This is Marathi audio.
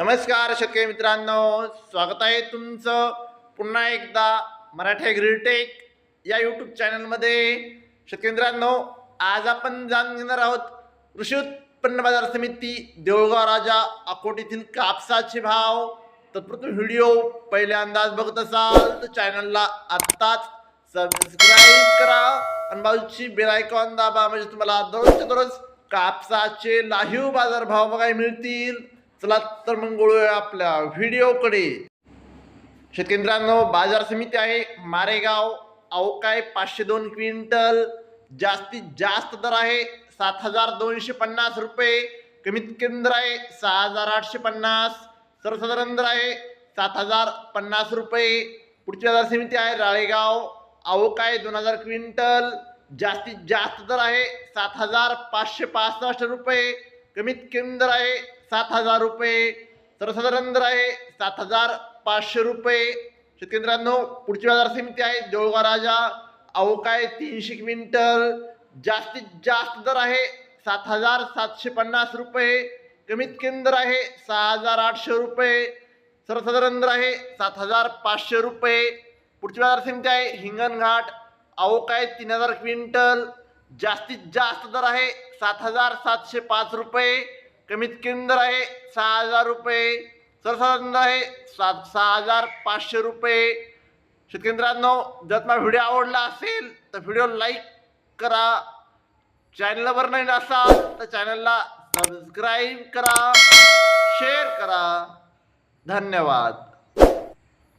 नमस्कार शेतकरी मित्रांनो. स्वागत आहे तुमचं पुन्हा एकदा मराठी ग्रीटेक या यूट्यूब चॅनलमध्ये शेतकरी मित्रांनो आज आपण जाणून घेणार आहोत कृषी उत्पन्न बाजार समिती देऊळगाव राजा अकोटीतील कापसाचे भाव. तत्पूर्वी व्हिडिओ पहिल्या अंदाज बघत असाल तर चॅनलला आत्ताच सबस्क्राईब करा आणि बाजूची बेलायकॉन दाबा म्हणजे तुम्हाला दररोजच्या दररोज कापसाचे लाहीव बाजारभाव बघायला मिळतील. चला तर मग वळूया आपल्या व्हिडिओकडे. शेतकऱ्यांनो बाजार समिती आहे मारेगाव अवकाय पाचशे दोन क्विंटल जास्तीत जास्त दर आहे सात हजार दोनशे पन्नास रुपये. कमीत कमी दर आहे सहा हजार आठशे पन्नास. सर्वसाधारण दर आहे सात हजार पन्नास रुपये. पुढची बाजार समिती आहे राळेगाव अवकाय दोन हजार क्विंटल. जास्तीत जास्त दर आहे सात हजार पाचशे पासष्ट रुपये. कमीत कमी दर आहे सात हजार रुपये. सर्वसाधारण दर आहे सात हजार पाचशे रुपये. शेतकऱ्यांनो पुढची बाजार समिती आहे जोळगा राजा. अवकाय तीनशे क्विंटल. जास्तीत जास्त दर आहे सात हजार सातशे पन्नास रुपये. कमीत कमी दर आहे सहा हजार आठशे रुपये. सर्वसाधारण दर आहे सात हजार पाचशे रुपये. पुढची बाजार समिती आहे हिंगणघाट अवकाय तीन हजार क्विंटल. जास्तीत जास्त दर आहे सात हजार सातशे पाच रुपये. कमीत किंदर आहे सहा हजार रुपये. सरसंद आहे सात सहा हजार पाचशे रुपये. शेतकेंद्रांनो जर तुम्हाला व्हिडिओ आवडला असेल तर व्हिडिओ लाईक करा. चॅनलवर नाही असाल तर चॅनलला सबस्क्राईब करा. शेअर करा. धन्यवाद.